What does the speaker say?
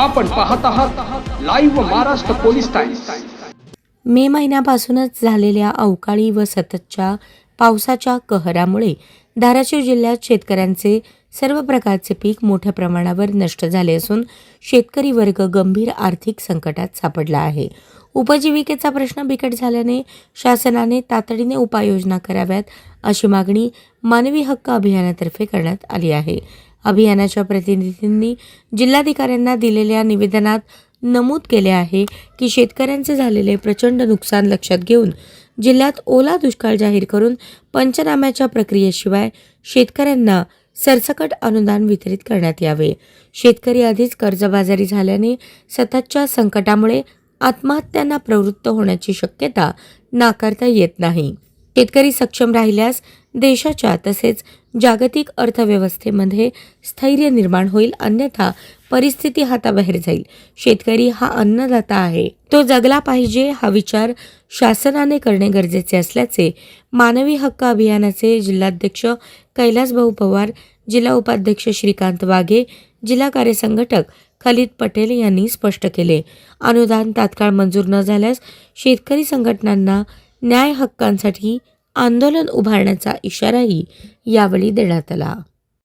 आपण पाहत आहात live Maharashtra police times May महिन्यापासूनच झालेल्या अवकाळी व सततच्या पावसाच्या कहरामुळे धाराशिव जिल्ह्यात शेतकऱ्यांचे सर्व प्रकारचे पीक मोठ्या प्रमाणावर नष्ट झाले असून शेतकरी वर्ग गंभीर आर्थिक संकटात सापडला आहे. उपजीविकेचा प्रश्न बिकट झाल्याने शासनाने तातडीने उपाययोजना कराव्यात अशी मागणी मानवी हक्क अभियानातर्फे करण्यात आली आहे. अभियानाच्या प्रतिनिधींनी जिल्हाधिकाऱ्यांना दिलेल्या निवेदनात नमूद केले आहे की शेतकऱ्यांचे झालेले प्रचंड नुकसान लक्षात घेऊन जिल्ह्यात ओला दुष्काळ जाहीर करून पंचनाम्याच्या प्रक्रियेशिवाय शेतकऱ्यांना सरसकट अनुदान वितरित करण्यात यावे. शेतकरी आधीच कर्जबाजारी झाल्याने सततच्या संकटामुळे आत्महत्यांना प्रवृत्त होण्याची शक्यता नाकारता येत नाही. शेतकरी सक्षम राहिल्यास देशाच्या तसेच जागतिक अर्थव्यवस्थेमध्ये स्थैर्य निर्माण होईल अन्यथा परिस्थिती हाताबाहेर जाईल. शेतकरी हा अन्नदाता आहे. तो जगला पाहिजे हा विचार शासनाने करणे गरजेचे असल्याचे मानवी हक्क अभियानाचे जिल्हाध्यक्ष कैलासभाऊ पवार जिल्हा उपाध्यक्ष श्रीकांत वाघे जिल्हा कार्यसंघटक खलिद पटेल यांनी स्पष्ट केले. अनुदान तात्काळ मंजूर न झाल्यास शेतकरी संघटनांना न्याय हक्कांसाठी आंदोलन उभारण्याचा इशाराही यावेळी देण्यात आला.